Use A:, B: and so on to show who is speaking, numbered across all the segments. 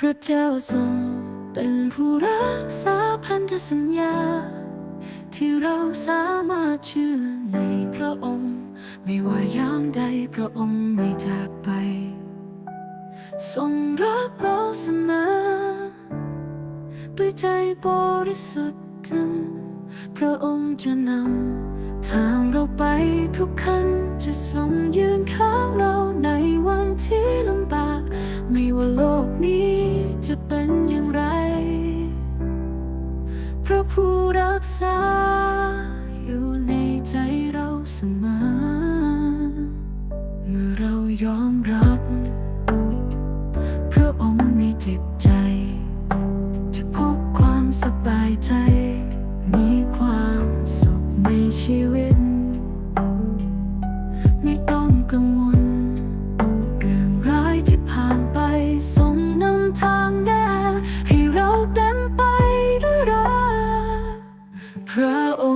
A: พระเจ้าทรงเป็นผู้รักษาพันธสัญญา ที่เราสามารถเชื่อในพระองค์ ไม่ว่ายามใดพระองค์ไม่จากไป ทรงรักเราเสมอด้วยใจบริสุทธิ์พระองค์จะนำทางเราไปทุกขั้นจะทรงยืนข้างเราในวัน รักษา อยู่ในใจเราเสมอ เมื่อเรายอมรับ พระองค์ในจิต พระองค์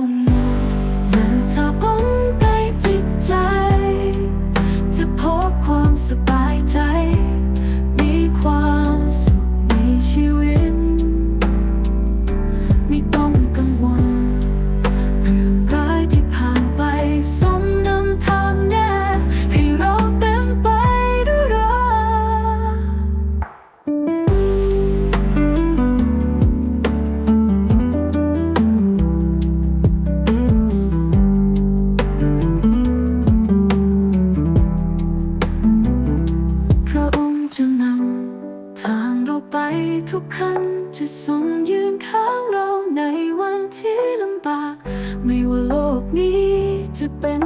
A: ทุกขั้นจะทรงยืนข้างเราในวันที่ลำบาก ไม่ว่าโลกนี้จะเป็น